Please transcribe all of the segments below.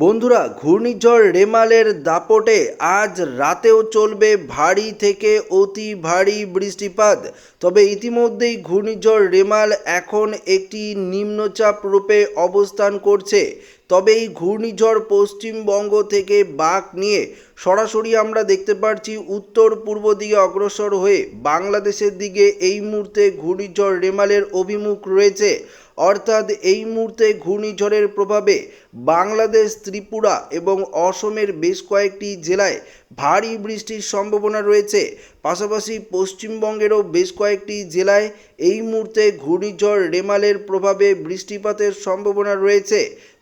বন্ধুরা, ঘূর্ণিঝড় রেমালের দাপটে আজ রাতেও চলবে ভারী থেকে অতি ভারী বৃষ্টিপাত। তবে ইতিমধ্যেই ঘূর্ণিঝড় রেমাল এখন একটি নিম্নচাপ রূপে অবস্থান করছে। তবে এই ঘূর্ণিঝড় পশ্চিমবঙ্গ থেকে বাঁক নিয়ে সরাসরি আমরা দেখতে পাচ্ছি উত্তর পূর্ব দিকে অগ্রসর হয়ে বাংলাদেশের দিকে এই মুহূর্তে ঘূর্ণিঝড় রেমালের অভিমুখ রয়েছে। অর্থাৎ এই মুহূর্তে ঘূর্ণিঝড়ের প্রভাবে বাংলাদেশ, ত্রিপুরা এবং অসমের বেশ কয়েকটি জেলায় ভারী বৃষ্টির সম্ভাবনা রয়েছে। পাশাপাশি পশ্চিমবঙ্গেরও বেশ কয়েকটি জেলায় এই মুহূর্তে ঘূর্ণিঝড় রেমালের প্রভাবে বৃষ্টিপাতের সম্ভাবনা রয়েছে।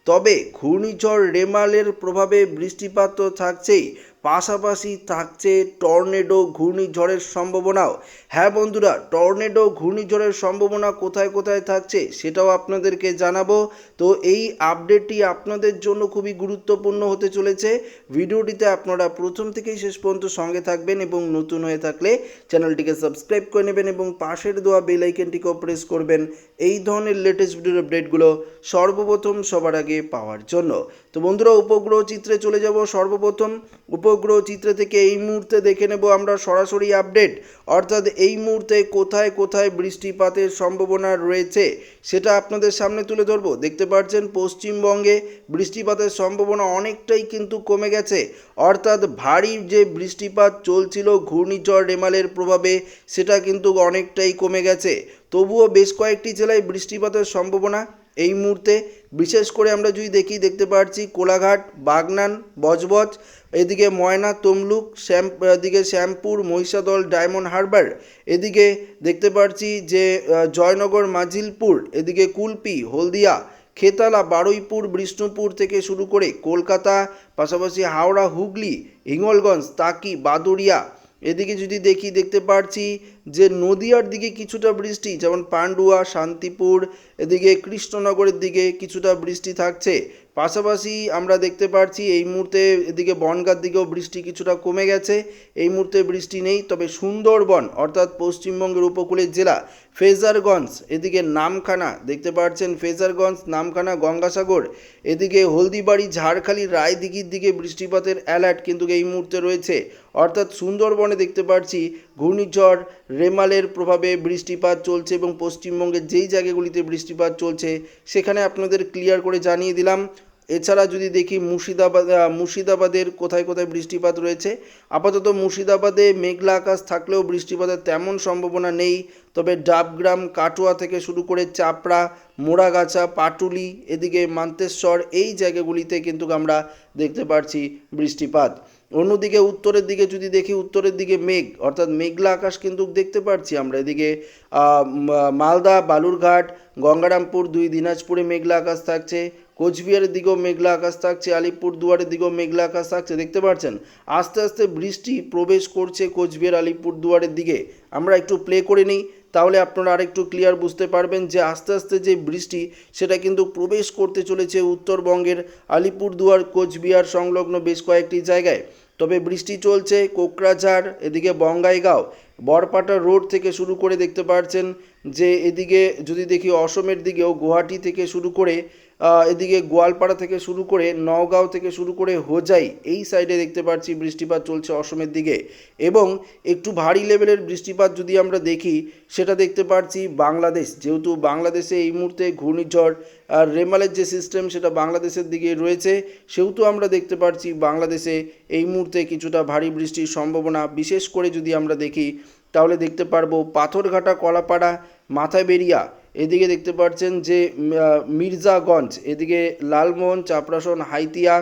তবে ঘূর্ণিঝড় রেমালের প্রভাবে বৃষ্টিপাত তো থাকছেই। পাশাপাশি থাকছে টর্নেডো ঘূর্ণিঝড়ের সম্ভাবনাও। হ্যাঁ বন্ধুরা, টর্নেডো ঘূর্ণিঝড়ের সম্ভাবনা কোথায় কোথায় থাকছে সেটাও আপনাদেরকে জানাব। তো এই আপডেটটি আপনাদের জন্য খুবই গুরুত্বপূর্ণ হতে চলেছে। ভিডিওটিতে আপনারা প্রথম থেকেই শেষ পর্যন্ত সঙ্গে থাকবেন এবং নতুন হয়ে থাকলে চ্যানেলটিকে সাবস্ক্রাইব করে নেবেন এবং পাশের দেওয়া বেল আইকনটিকেও প্রেস করবেন। এই ধরনের লেটেস্ট ভিডিওর আপডেটগুলো সর্বপ্রথম সবার আগে পাওয়ার জন্য। তো বন্ধুরা, উপগ্রহ চিত্রে চলে যাব সর্বপ্রথম। উপগ্রহ চিত্র থেকে এই মুহূর্তে দেখে নেব আমরা সরাসরি আপডেট। অর্থাৎ এই মুহূর্তে কোথায় কোথায় বৃষ্টিপাতের সম্ভাবনা রয়েছে, সেটা আপনাদের সামনে তুলে ধরবো। দেখতে পাচ্ছেন, পশ্চিমবঙ্গে বৃষ্টিপাতের সম্ভাবনা অনেকটাই কিন্তু কমে গেছে। অর্থাৎ ভারী যে বৃষ্টিপাত চলছিল ঘূর্ণিঝড় রেমালের প্রভাবে, সেটা কিন্তু অনেকটাই কমে গেছে। তবুও বেশ কয়েকটি জেলায় বৃষ্টিপাতের সম্ভাবনা এই মুহূর্তে, বিশেষ করে আমরা যদি দেখি, দেখতে পাচ্ছি কোলাঘাট, বাগনান, বজবজ, এদিকে ময়না, তমলুক, শ্যাম এদিকে শ্যামপুর, মহিষাদল, ডায়মন্ড হারবার, এদিকে দেখতে পাচ্ছি যে জয়নগর, মাজিলপুর, এদিকে কুলপি, হলদিয়া, খেতালা, বারুইপুর, বিষ্ণুপুর থেকে শুরু করে কলকাতা, পাশাপাশি হাওড়া, হুগলি, হিঙ্গলগঞ্জ, তাকি, বাদুড়িয়া এদিকে যদি দেখি, দেখতে পারছি যে নদীয়ার দিকে কিছুটা বৃষ্টি, যেমন পান্ডুয়া, শান্তিপুর, এদিকে কৃষ্ণনগরের দিকে কিছুটা বৃষ্টি থাকছে। পাশাপাশি আমরা দেখতে পারছি এই মুহূর্তে এদিকে বনগার দিকেও বৃষ্টি কিছুটা কমে গেছে। এই মুহূর্তে বৃষ্টি নেই, তবে সুন্দরবন, অর্থাৎ পশ্চিমবঙ্গের উপকূলের জেলা ফেজারগঞ্জ, এদিকে নামখানা, দেখতে পাচ্ছেন ফেজারগঞ্জ, নামখানা, গঙ্গাসাগর, এদিকে হলদিবাড়ি, ঝাড়খালি, রায়দিঘির দিকে বৃষ্টিপাতের অ্যালার্ট কিন্তু এই মুহূর্তে রয়েছে। অর্থাৎ সুন্দরবনে দেখতে পাচ্ছি ঘূর্ণিঝড়, রেমালের প্রভাবে বৃষ্টিপাত চলছে এবং পশ্চিমবঙ্গের যেই জায়গাগুলিতে বৃষ্টিপাত চলছে, সেখানে আপনাদের ক্লিয়ার করে জানিয়ে দিলাম। এছাড়া যদি দেখি মুর্শিদাবাদ মুর্শিদাবাদের কোথায় কোথায় বৃষ্টিপাত রয়েছে, আপাতত মুর্শিদাবাদে মেঘলা আকাশ থাকলেও বৃষ্টিপাতের তেমন সম্ভাবনা নেই। তবে ডাবগ্রাম, কাটোয়া থেকে শুরু করে চাপড়া, মোড়াগাছা, পাটুলি, এদিকে মান্তেশ্বর, এই জায়গাগুলিতে কিন্তু আমরা দেখতে পাচ্ছি বৃষ্টিপাত। অন্যদিকে উত্তরের দিকে যদি দেখি, উত্তরের দিকে মেঘ, অর্থাৎ মেঘলা আকাশ কিন্তু দেখতে পাচ্ছি আমরা। এদিকে মালদা, বালুরঘাট, গঙ্গারামপুর, দুই দিনাজপুরে মেঘলা আকাশ থাকছে। কোচবিহারের দিকেও মেঘলা আকাশ থাকছে আলিপুর দুয়ারের দিকেও মেঘলা আকাশ থাকছে। দেখতে পাচ্ছেন, আস্তে আস্তে বৃষ্টি প্রবেশ করছে কোচবিহার আলিপুর দুয়ারের দিকে। আমরা একটু প্লে করে নিই, তাহলে আপনারা আরেকটু ক্লিয়ার বুঝতে পারবেন যে আস্তে আস্তে যে বৃষ্টি, সেটা কিন্তু প্রবেশ করতে চলেছে উত্তরবঙ্গের আলিপুরদুয়ার কোচবিহার সংলগ্ন বেশ কয়েকটি জায়গায়। তবে বৃষ্টি চলছে কোকরাঝাড়, এদিকে বঙ্গাইগাঁও, বরপাটা রোড থেকে শুরু করে দেখতে পাচ্ছেন যে এদিকে যদি দেখি অসমের দিকেও গুয়াহাটি থেকে শুরু করে এদিকে গোয়ালপাড়া থেকে শুরু করে নওগাঁও থেকে শুরু করে হোজাই এই সাইডে দেখতে পাচ্ছি বৃষ্টিপাত চলছে অসমের দিকে। এবং একটু ভারী লেভেলের বৃষ্টিপাত যদি আমরা দেখি, সেটা দেখতে পাচ্ছি বাংলাদেশ। যেহেতু বাংলাদেশে এই মুহূর্তে ঘূর্ণিঝড় আর রেমালের যে সিস্টেম সেটা বাংলাদেশের দিকে রয়েছে। সেহেতু আমরা দেখতে পাচ্ছি বাংলাদেশে এই মুহূর্তে কিছুটা ভারী বৃষ্টির সম্ভাবনা। বিশেষ করে যদি আমরা দেখি, তাহলে দেখতে পারব পাথরঘাটা, কলাপাড়া, মাথাবেরিয়া এদিকে দেখতে পাচ্ছেন যে মির্জাগঞ্জ, এদিকে লালমোহন চাপড়াসন হাইতিয়া,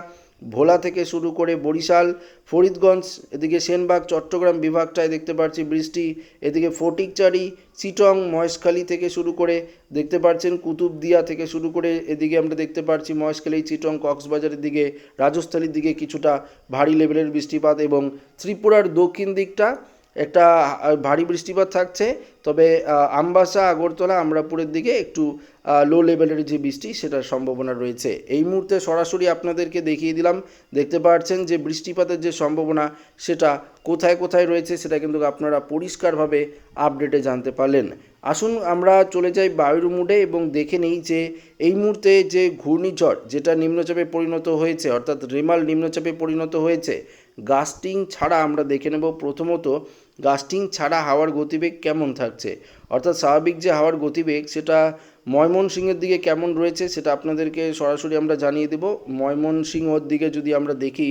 ভোলা থেকে শুরু করে বরিশাল, ফরিদগঞ্জ, এদিকে সেনবাগ, চট্টগ্রাম বিভাগটায় দেখতে পাচ্ছি বৃষ্টি, এদিকে ফটিকচারি চিটং মহেশখালী থেকে শুরু করে দেখতে পাচ্ছেন কুতুবদিয়া থেকে শুরু করে এদিকে আমরা দেখতে পাচ্ছি মহেশখালী চিটং কক্সবাজারের দিকে, রাজস্থালীর দিকে কিছুটা ভারী লেভেলের বৃষ্টিপাত এবং ত্রিপুরার দক্ষিণ দিকটা একটা ভারী বৃষ্টিপাত থাকছে, তবে আমবাসা, আগরতলা আমরাপুরের দিকে একটু লো লেভেলের যে বৃষ্টি সেটার সম্ভাবনা রয়েছে। এই মুহূর্তে সরাসরি আপনাদেরকে দেখিয়ে দিলাম, দেখতে পাচ্ছেন যে বৃষ্টিপাতের যে সম্ভাবনা সেটা কোথায় কোথায় রয়েছে সেটা কিন্তু আপনারা পরিষ্কারভাবে আপডেটে জানতে পারলেন। আসুন আমরা চলে যাই বায়ুর মুডে এবং দেখে নিই যে এই মুহূর্তে যে ঘূর্ণিঝড় যেটা নিম্নচাপে পরিণত হয়েছে, অর্থাৎ রেমাল নিম্নচাপে পরিণত হয়েছে গাস্টিং ছাড়া আমরা দেখে নেব প্রথমত গাস্টিং ছাড়া হাওয়ার গতিবেগ কেমন থাকছে? অর্থাৎ স্বাভাবিক যে হাওয়ার গতিবেগ, সেটা ময়মনসিংহের দিকে কেমন রয়েছে, সেটা আপনাদেরকে সরাসরি আমরা জানিয়ে দেব। ময়মনসিংহর দিকে যদি আমরা দেখি,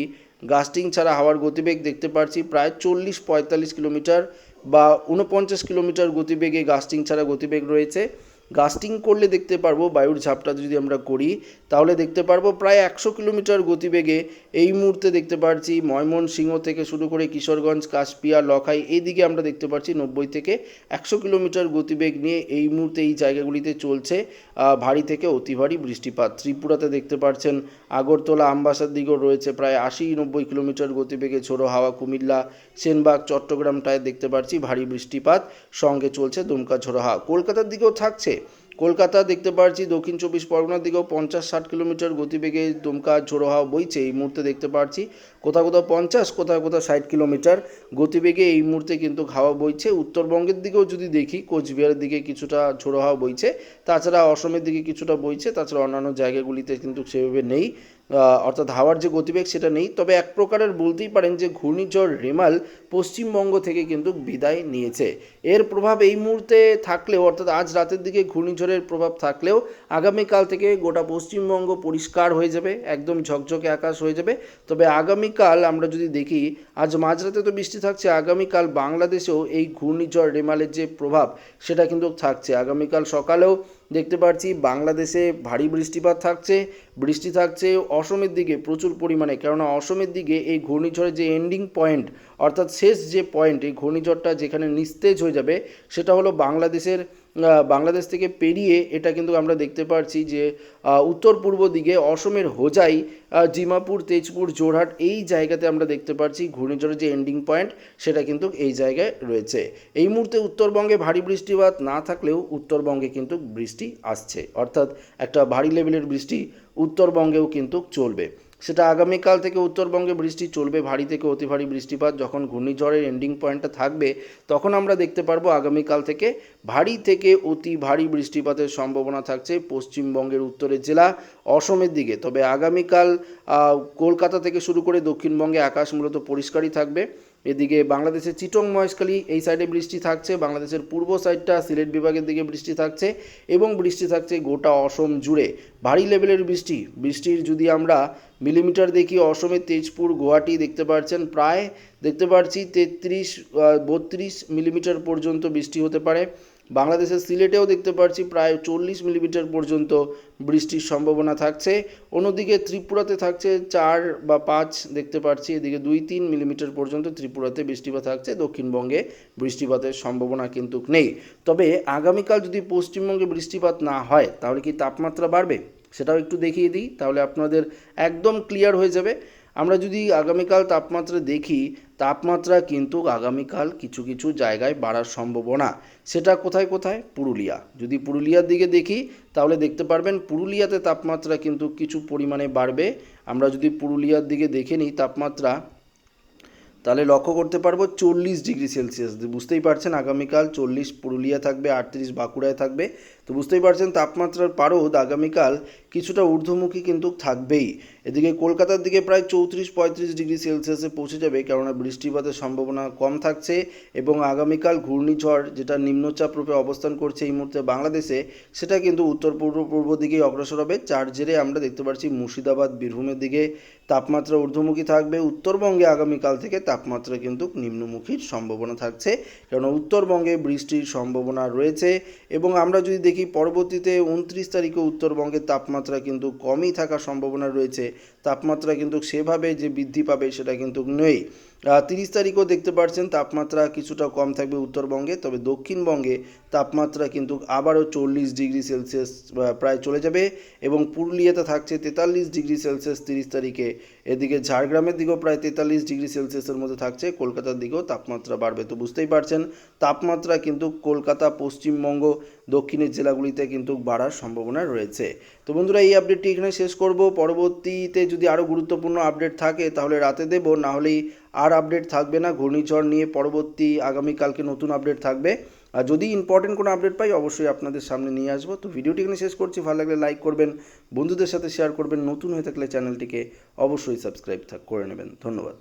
গাস্টিং ছাড়া হাওয়ার গতিবেগ দেখতে পাচ্ছি প্রায় চল্লিশ পঁয়তাল্লিশ কিলোমিটার বা উনপঞ্চাশ কিলোমিটার গতিবেগে গাস্টিং ছাড়া গতিবেগ রয়েছে। গাস্টিং করলে দেখতে পারব, বায়ুর ঝাপটা যদি আমরা করি, তাহলে দেখতে পারব প্রায় একশো কিলোমিটার গতিবেগে এই মুহূর্তে দেখতে পারছি ময়মনসিংহ থেকে শুরু করে কিশোরগঞ্জ, কাশপিয়া, লখাই, এইদিকে আমরা দেখতে পাচ্ছি নব্বই থেকে একশো কিলোমিটার গতিবেগ নিয়ে এই মুহূর্তে এই জায়গাগুলিতে চলছে। ভারী থেকে অতি ভারী বৃষ্টিপাত। ত্রিপুরাতে দেখতে পাচ্ছেন আগরতলা আমবাসার দিকেও রয়েছে প্রায় আশি নব্বই কিলোমিটার গতিবেগে ঝোড়ো হাওয়া কুমিল্লা, সেনবাগ চট্টগ্রামটায় দেখতে পাচ্ছি ভারী বৃষ্টিপাত, সঙ্গে চলছে দুমকা ঝোড়ো হাওয়া। কলকাতার দিকেও থাকছে। কলকাতা দেখতে পাচ্ছি দক্ষিণ চব্বিশ পরগনার দিকেও পঞ্চাশ ষাট কিলোমিটার গতিবেগে দুমকা ঝোড়ো হাওয়া বইছে। এই মুহূর্তে দেখতে পাচ্ছি কোথাও কোথাও পঞ্চাশ, কোথাও কোথাও ষাট কিলোমিটার। গতিবেগে এই মুহূর্তে কিন্তু হাওয়া বইছে। উত্তরবঙ্গের দিকেও যদি দেখি, কোচবিহারের দিকে কিছুটা ঝোড়ো হাওয়া বইছে। তাছাড়া অসমের দিকে কিছুটা বইছে, তাছাড়া অন্যান্য জায়গাগুলিতে কিন্তু সেভাবে নেই। অর্থাৎ হাওয়ার যে গতিবেগ, সেটা নেই। তবে এক প্রকারের বলতেই পারেন যে ঘূর্ণিঝড় রেমাল পশ্চিমবঙ্গ থেকে কিন্তু বিদায় নিয়েছে। এর প্রভাব এই মুহূর্তে থাকলেও, অর্থাৎ আজ রাতের দিকে ঘূর্ণিঝড়ের প্রভাব থাকলেও, আগামীকাল থেকে গোটা পশ্চিমবঙ্গ পরিষ্কার হয়ে যাবে, একদম ঝকঝকে আকাশ হয়ে যাবে। তবে আগামীকাল আমরা যদি দেখি, আজ মাঝরাতে তো বৃষ্টি থাকছে, আগামীকাল বাংলাদেশেও এই ঘূর্ণিঝড় রেমালের যে প্রভাব, সেটা কিন্তু থাকছে। আগামীকাল সকালেও দেখতে পাচ্ছি বাংলাদেশে ভারী বৃষ্টিপাত থাকছে বৃষ্টি থাকছে, অসমের দিকে প্রচুর পরিমাণে। কেননা অসমের দিকে এই ঘূর্ণিঝড়ের যে এন্ডিং পয়েন্ট অর্থাৎ শেষ যে পয়েন্ট এই ঘূর্ণিঝড়টা যেখানে নিস্তেজ হয়ে যাবে, সেটা হলো বাংলাদেশের বাংলাদেশ থেকে পেরিয়ে এটা কিন্তু আমরা দেখতে পাচ্ছি যে উত্তর পূর্ব দিকে অসমের হোজাই জিমাপুর তেজপুর জোরহাট এই জায়গাতে আমরা দেখতে পাচ্ছি ঘূর্ণিঝড়ের যে এন্ডিং পয়েন্ট সেটা কিন্তু এই জায়গায় রয়েছে। এই মুহূর্তে উত্তরবঙ্গে ভারী বৃষ্টিপাত না থাকলেও উত্তরবঙ্গে কিন্তু বৃষ্টি আসছে। অর্থাৎ একটা ভারী লেভেলের বৃষ্টি উত্তরবঙ্গেও কিন্তু চলবে। সেটা আগামীকাল থেকে উত্তরবঙ্গে বৃষ্টি চলবে, ভারী থেকে অতি ভারী বৃষ্টিপাত। যখন ঘূর্ণিঝড়ের এন্ডিং পয়েন্টটা থাকবে, তখন আমরা দেখতে পারব আগামীকাল থেকে ভারী থেকে অতি ভারী বৃষ্টিপাতের সম্ভাবনা থাকছে পশ্চিমবঙ্গের উত্তরের জেলা, অসমের দিকে। তবে আগামীকাল কলকাতা থেকে শুরু করে দক্ষিণবঙ্গে আকাশ মূলত পরিষ্কারই থাকবে। এদিকে বাংলাদেশের চিটং মহেশখালী, এই সাইডে বৃষ্টি থাকছে। বাংলাদেশের পূর্ব সাইডটা সিলেট বিভাগের দিকে বৃষ্টি থাকছে এবং বৃষ্টি থাকছে গোটা অসম জুড়ে। ভারী লেভেলের বৃষ্টি। বৃষ্টির যদি আমরা মিলিমিটার দেখি, অসমের তেজপুর, গুয়াহাটি দেখতে পাচ্ছেন প্রায় দেখতে পাচ্ছি তেত্রিশ বত্রিশ মিলিমিটার পর্যন্ত বৃষ্টি হতে পারে। বাংলাদেশের সিলেটেও দেখতে পাচ্ছি প্রায় চল্লিশ মিলিমিটার পর্যন্ত বৃষ্টির সম্ভাবনা থাকছে। অন্যদিকে ত্রিপুরাতে থাকছে চার বা পাঁচ, দেখতে পাচ্ছি এদিকে দুই, তিন মিলিমিটার পর্যন্ত ত্রিপুরাতে বৃষ্টিপাত থাকছে। দক্ষিণবঙ্গে বৃষ্টিপাতের সম্ভাবনা কিন্তু নেই। তবে আগামীকাল যদি পশ্চিমবঙ্গে বৃষ্টিপাত না হয়, তাহলে কি তাপমাত্রা বাড়বে? সেটাও একটু দেখিয়ে দিই, তাহলে আপনাদের একদম ক্লিয়ার হয়ে যাবে। আমরা যদি আগামীকাল তাপমাত্রা দেখি, তাপমাত্রা কিন্তু আগামীকাল কিছু কিছু জায়গায় বাড়ার সম্ভাবনা। সেটা কোথায় কোথায়? পুরুলিয়া। যদি পুরুলিয়ার দিকে দেখি, তাহলে দেখতে পারবেন পুরুলিয়াতে তাপমাত্রা কিন্তু কিছু পরিমাণে বাড়বে। আমরা যদি পুরুলিয়ার দিকে দেখে নিই তাপমাত্রা, তাহলে লক্ষ্য করতে পারব চল্লিশ ডিগ্রি সেলসিয়াস। বুঝতেই পারছেন, আগামীকাল চল্লিশ পুরুলিয়া থাকবে, আটত্রিশ বাঁকুড়ায় থাকবে। তো বুঝতেই পারছেন, তাপমাত্রার পারদ আগামীকাল কিছুটা ঊর্ধ্বমুখী কিন্তু থাকবেই। এদিকে কলকাতার দিকে প্রায় চৌত্রিশ পঁয়ত্রিশ ডিগ্রি সেলসিয়াসে পৌঁছে যাবে, কেননা বৃষ্টিপাতের সম্ভাবনা কম থাকছে এবং আগামীকাল ঘূর্ণিঝড় যেটা নিম্নচাপ রূপে অবস্থান করছে এই মুহূর্তে বাংলাদেশে, সেটা কিন্তু উত্তর পূর্ব পূর্ব দিকেই অগ্রসর হবে। যার জেরে আমরা দেখতে পাচ্ছি মুর্শিদাবাদ, বীরভূমের দিকে তাপমাত্রা ঊর্ধ্বমুখী থাকবে। উত্তরবঙ্গে আগামীকাল থেকে তাপমাত্রা কিন্তু নিম্নমুখীর সম্ভাবনা থাকছে কারণ উত্তরবঙ্গে বৃষ্টির সম্ভাবনা রয়েছে এবং আমরা যদি দেখি পরবর্তীতে উনত্রিশ তারিখে উত্তরবঙ্গের তাপমাত্রা কিন্তু কমই থাকার সম্ভাবনা রয়েছে। তাপমাত্রা কিন্তু সেভাবে যে বৃদ্ধি পাবে সেটা কিন্তু নেই। তিরিশ তারিখও দেখতে পাচ্ছেন তাপমাত্রা কিছুটা কম থাকবে উত্তরবঙ্গে, তবে দক্ষিণবঙ্গে তাপমাত্রা কিন্তু আবারও চল্লিশ ডিগ্রি সেলসিয়াস প্রায় চলে যাবে এবং পুরুলিয়াতে থাকছে তেতাল্লিশ ডিগ্রি সেলসিয়াস তিরিশ তারিখে। এদিকে ঝাড়গ্রামের দিকেও প্রায় তেতাল্লিশ ডিগ্রি সেলসিয়াসের মধ্যে থাকছে, কলকাতার দিকেও তাপমাত্রা বাড়বে তো বুঝতেই পারছেন। তাপমাত্রা কিন্তু কলকাতা, পশ্চিমবঙ্গ, দক্ষিণের জেলাগুলিতে কিন্তু বাড়ার সম্ভাবনা রয়েছে। তো বন্ধুরা, এই আপডেটটি এখানে শেষ করব। পরবর্তীতে যদি আরও গুরুত্বপূর্ণ আপডেট থাকে, তাহলে রাতে দেবো। না হলেই আর আপডেট থাকবে না, ঘূর্ণিঝড় নিয়ে পরবর্তী আগামীকালকে নতুন আপডেট থাকবে। আর যদি ইম্পর্টেন্ট কোনো আপডেট পাই, অবশ্যই আপনাদের সামনে নিয়ে আসব। তো ভিডিওটি এখানে শেষ করছি। ভালো লাগলে লাইক করবেন, বন্ধুদের সাথে শেয়ার করবেন, নতুন হয়ে থাকলে চ্যানেলটিকে অবশ্যই সাবস্ক্রাইব করে নেবেন। ধন্যবাদ।